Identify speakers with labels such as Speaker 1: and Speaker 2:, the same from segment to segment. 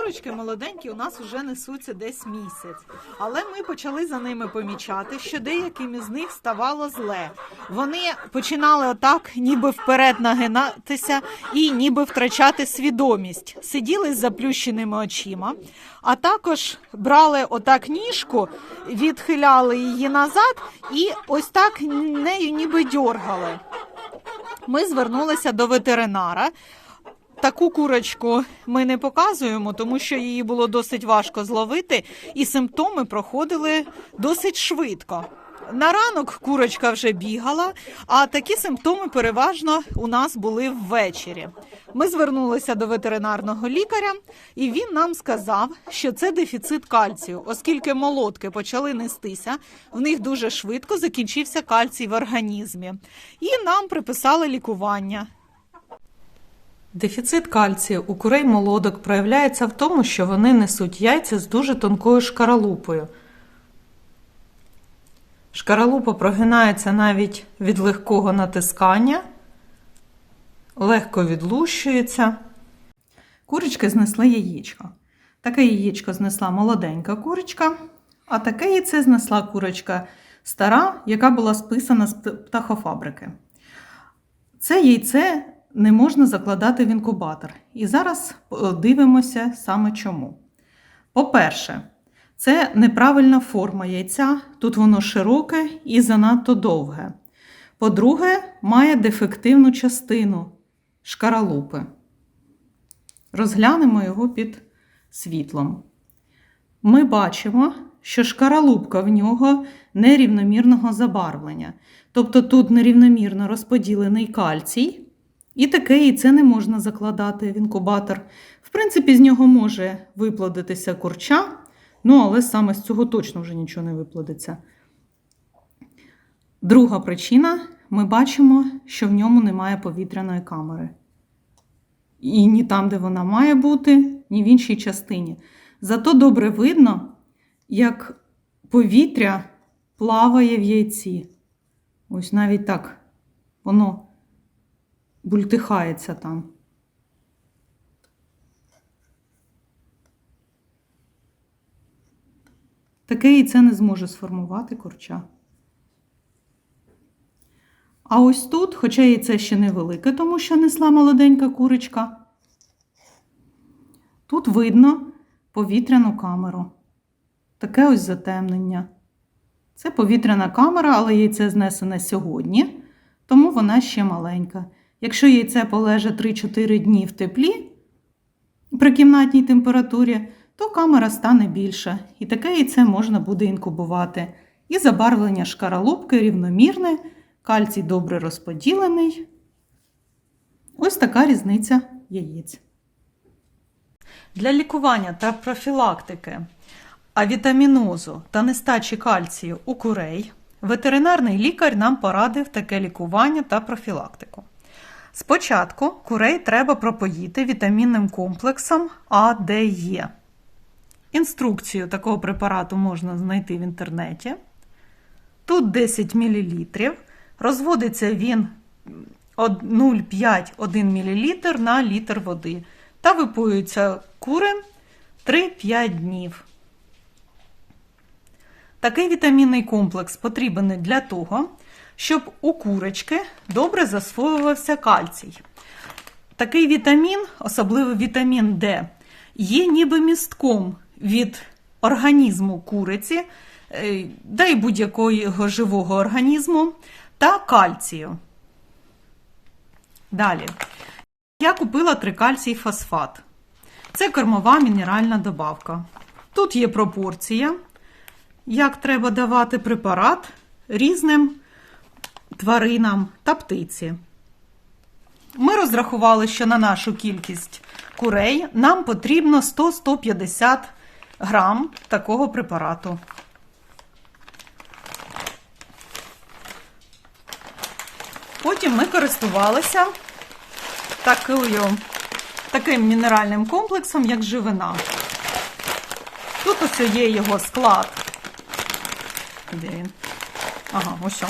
Speaker 1: Курочки молоденькі у нас вже несуться десь місяць, але ми почали за ними помічати, що деяким із них ставало зле. Вони починали отак, ніби вперед нагинатися і ніби втрачати свідомість. Сиділи з заплющеними очима, а також брали отак ніжку, відхиляли її назад і ось так нею ніби дьоргали. Ми звернулися до ветеринара. Таку курочку ми не показуємо, тому що її було досить важко зловити, і симптоми проходили досить швидко. На ранок курочка вже бігала, а такі симптоми переважно у нас були ввечері. Ми звернулися до ветеринарного лікаря, і він нам сказав, що це дефіцит кальцію, оскільки молотки почали нестися, в них дуже швидко закінчився кальцій в організмі, і нам приписали лікування. Дефіцит кальцію у курей молодок проявляється в тому, що вони несуть яйця з дуже тонкою шкаралупою. Шкаралупа прогинається навіть від легкого натискання, легко відлущується. Курочки знесли яєчко. Таке яєчко знесла молоденька курочка, а таке яйце знесла курочка стара, яка була списана з птахофабрики. Це яйце не можна закладати в інкубатор. І зараз е, дивимося саме чому. По-перше, це неправильна форма яйця, тут воно широке і занадто довге. По-друге, має дефективну частину шкаралупи. Розглянемо його під світлом. Ми бачимо, що шкаралупка в нього нерівномірного забарвлення. Тобто тут нерівномірно розподілений кальцій, і таке яйце не можна закладати в інкубатор. В принципі, з нього може виплодитися курча, ну але саме з цього точно вже нічого не виплодиться. Друга причина ми бачимо, що в ньому немає повітряної камери. І ні там, де вона має бути, ні в іншій частині. Зато добре видно, як повітря плаває в яйці. Ось навіть так воно бультихається там. Таке яйце не зможе сформувати корча. А ось тут, хоча яйце ще невелике, тому що несла молоденька курочка, тут видно повітряну камеру. Таке ось затемнення. Це повітряна камера, але яйце знесене сьогодні, тому вона ще маленька. Якщо яйце полеже 3-4 дні в теплі при кімнатній температурі, то камера стане більша, і таке яйце можна буде інкубувати. І забарвлення шкаралупки рівномірне, кальцій добре розподілений. Ось така різниця яєць. Для лікування та профілактики авітамінозу та нестачі кальцію у курей ветеринарний лікар нам порадив таке лікування та профілактику. Спочатку курей треба пропоїти вітамінним комплексом А, Д, Е. Інструкцію такого препарату можна знайти в інтернеті. Тут 10 мл. Розводиться він 0,5-1 мл на літр води та випоюється кури 3-5 днів. Такий вітамінний комплекс потрібен для того, щоб у курочки добре засвоювався кальцій. Такий вітамін, особливо вітамін Д, є ніби містком від організму куриці, е, да й будь-якого живого організму та кальцію. Далі. Я купила трикальцій фосфат. Це кормова мінеральна добавка. Тут є пропорція, як треба давати препарат різним тваринам та птиці. Ми розрахували, що на нашу кількість курей нам потрібно 100-150 грам такого препарату. Потім ми користувалися такою, таким мінеральним комплексом, як живина. Тут ось є його склад. Де він? Ага, ось.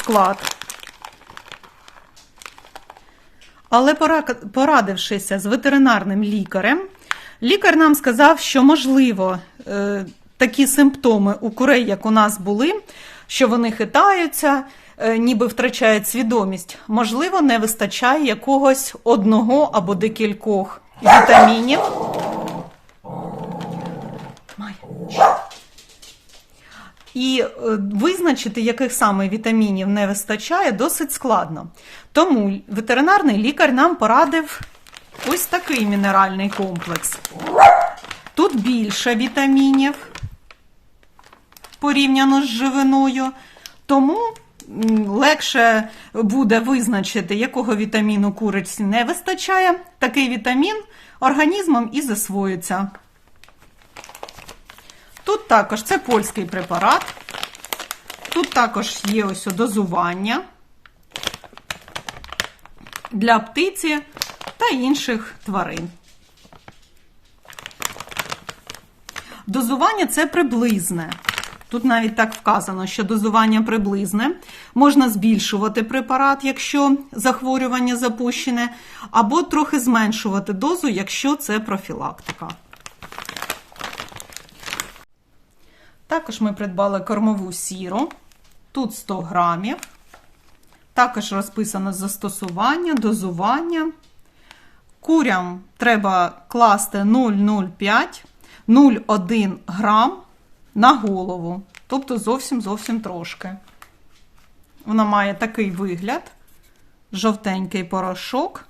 Speaker 1: Склад. Але порадившися з ветеринарним лікарем, Лікар нам сказав, що можливо е, такі симптоми у курей, як у нас були, що вони хитаються, е, ніби втрачають свідомість. Можливо, не вистачає якогось одного або декількох вітамінів. І е, визначити, яких саме вітамінів не вистачає, досить складно. Тому ветеринарний лікар нам порадив ось такий мінеральний комплекс. Тут більше вітамінів порівняно з живиною, тому легше буде визначити, якого вітаміну куриці не вистачає. Такий вітамін організмом і засвоюється. Тут також це польський препарат. Тут також є ось дозування для птиці та інших тварин. Дозування це приблизне. Тут навіть так вказано, що дозування приблизне. Можна збільшувати препарат, якщо захворювання запущене, або трохи зменшувати дозу, якщо це профілактика. Також ми придбали кормову сіру. Тут 100 грамів. Також розписано застосування, дозування. Курям треба класти 0,05, 0,1 грам на голову. Тобто зовсім зовсім трошки. Вона має такий вигляд: жовтенький порошок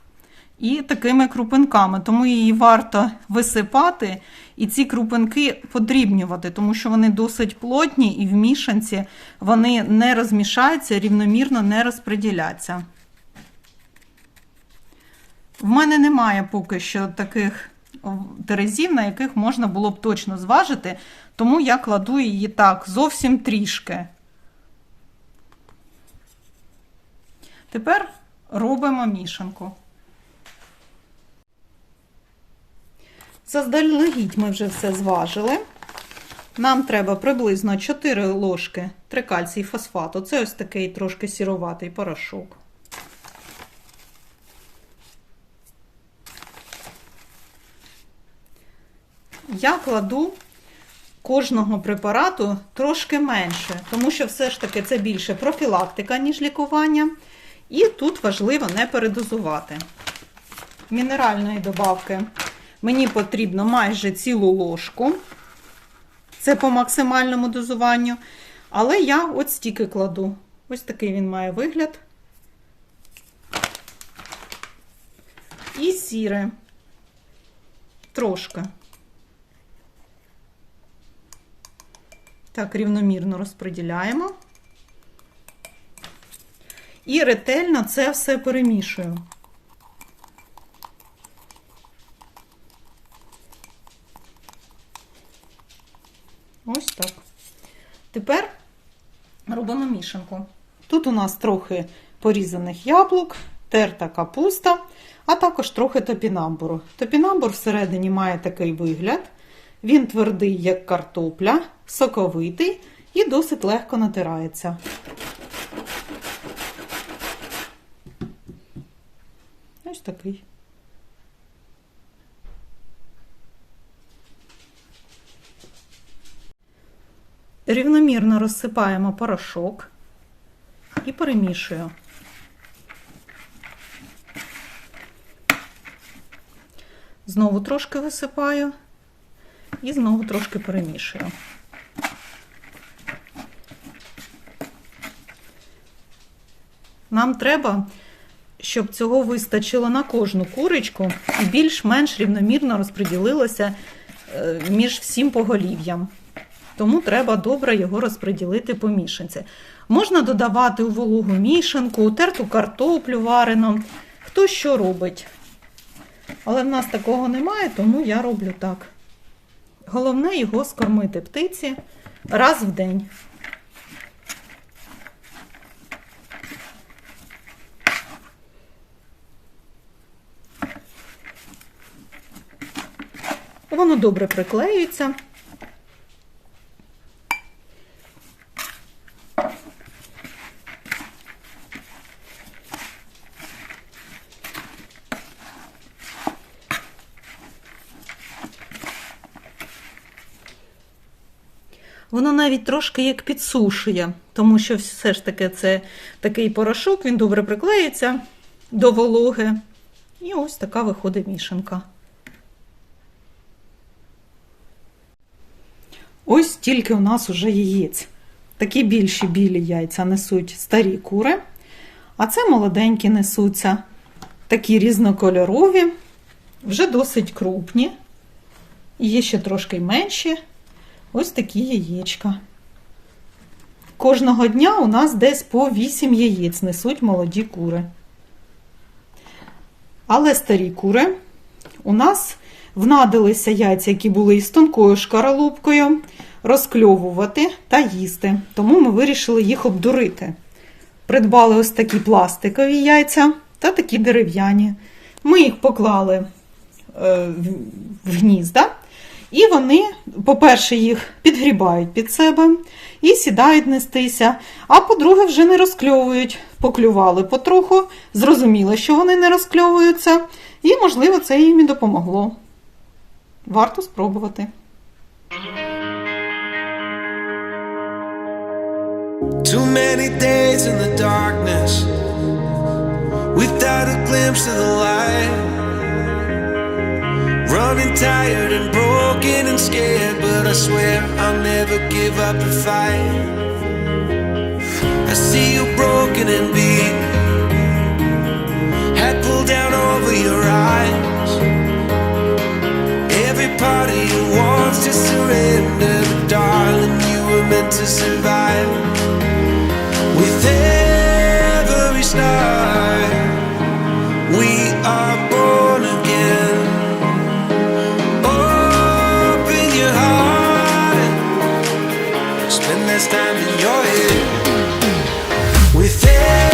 Speaker 1: і такими крупинками. Тому її варто висипати і ці крупинки подрібнювати, тому що вони досить плотні і в мішанці вони не розмішаються, рівномірно не розподіляться. В мене немає поки що таких терезів, на яких можна було б точно зважити, тому я кладу її так, зовсім трішки. Тепер робимо мішанку. Заздалегідь ми вже все зважили. Нам треба приблизно 4 ложки трикальцій фосфату. Це ось такий трошки сіроватий порошок. Я кладу кожного препарату трошки менше, тому що все ж таки це більше профілактика, ніж лікування. І тут важливо не передозувати. Мінеральної добавки мені потрібно майже цілу ложку. Це по максимальному дозуванню. Але я от стільки кладу. Ось такий він має вигляд. І сіре. Трошки. Так, рівномірно розподіляємо. І ретельно це все перемішую. Ось так. Тепер робимо мішанку. Тут у нас трохи порізаних яблук, терта капуста, а також трохи топінамбуру. Топінамбур всередині має такий вигляд. Він твердий, як картопля, соковитий і досить легко натирається. Ось такий. Рівномірно розсипаємо порошок і перемішуємо. Знову трошки висипаю і знову трошки перемішую. Нам треба, щоб цього вистачило на кожну курочку і більш-менш рівномірно розподілилося е, між всім поголів'ям. Тому треба добре його розподілити по мішанці. Можна додавати у вологу мішанку, утерту картоплю варену, хто що робить. Але в нас такого немає, тому я роблю так. Головне його скормити птиці раз в день. Воно добре приклеюється. Воно навіть трошки як підсушує, тому що все ж таки це такий порошок, він добре приклеїться до вологи. І ось така виходить мішанка. Ось тільки у нас уже яєць. Такі більші білі яйця несуть старі кури, а це молоденькі несуться такі різнокольорові, вже досить крупні. Є ще трошки менші. Ось такі яєчка. Кожного дня у нас десь по 8 яєць несуть молоді кури. Але старі кури у нас внадилися яйця, які були із тонкою шкаралупкою, розкльовувати та їсти. Тому ми вирішили їх обдурити. Придбали ось такі пластикові яйця та такі дерев'яні. Ми їх поклали е, в- гнізда, і вони, по-перше, їх підгрібають під себе і сідають нестися. А по-друге, вже не розкльовують. Поклювали потроху, зрозуміли, що вони не розкльовуються, і, можливо, це їм і допомогло. Варто спробувати.
Speaker 2: Too many days in the darkness without a glimpse of the light. Running tired and broken and scared, but I swear I'll never give up the fight. I see you broken and beat, Spend this time in your head with it.